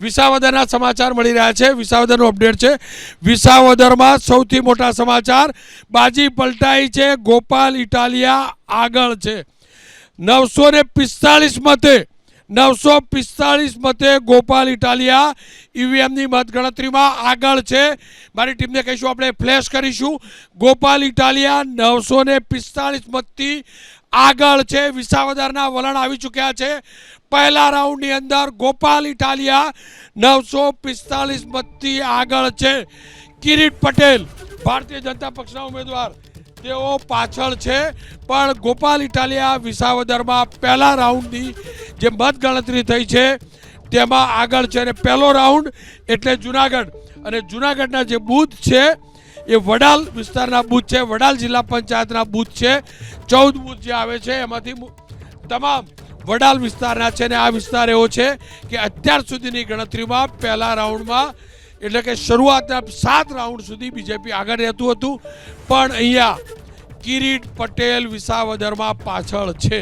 વિસાવદરના સમાચાર મળી રહ્યા છે. વિસાવદરનું અપડેટ છે. વિસાવદરમાં સૌથી મોટા સમાચાર, બાજી પલટાઈ છે, ગોપાલ ઇટાલિયા આગળ છે. નવસો ને પિસ્તાળીસ મતે, નવસો પિસ્તાળીસ મતે ગોપાલ ઇટાલિયા ઈવીએમની મતગણતરીમાં આગળ છે. મારી ટીમને કહીશું, આપણે ફ્લેશ કરીશું. ગોપાલ ઇટાલિયા નવસો ને પિસ્તાળીસ મતથી આગળ છે, વિસાવદરના વલણ આવી ચૂક્યા છે. પહેલા રાઉન્ડની અંદર ગોપાલ ઇટાલિયા નવસો પિસ્તાલીસ મતથી આગળ છે. કિરીટ પટેલ, ભારતીય જનતા પક્ષના ઉમેદવાર. તેઓ પાછળ છે, પણ ગોપાલ ઇટાલિયા વિસાવદરમાં પહેલા રાઉન્ડની જે મતગણતરી થઈ છે, તેમાં આગળ છે અને પહેલો રાઉન્ડ એટલે જુનાગઢ. અને જુનાગઢના જે બૂથ છે એ વડાલ વિસ્તારના બૂથ છે. વડાલ જિલ્લા પંચાયતના બૂથ છે. ચૌદ બૂથ જે આવે છે, એમાંથી તમામ વડાલ વિસ્તારના છે અને આ વિસ્તાર એવો છે કે અત્યાર સુધીની ગણતરીમાં પહેલા રાઉન્ડમાં, એટલે કે શરૂઆતના સાત રાઉન્ડ સુધી બીજેપી આગળ રહેતું હતું. પણ અહીંયા કિરીટ પટેલ વિસાવદરમાં પાછળ છે.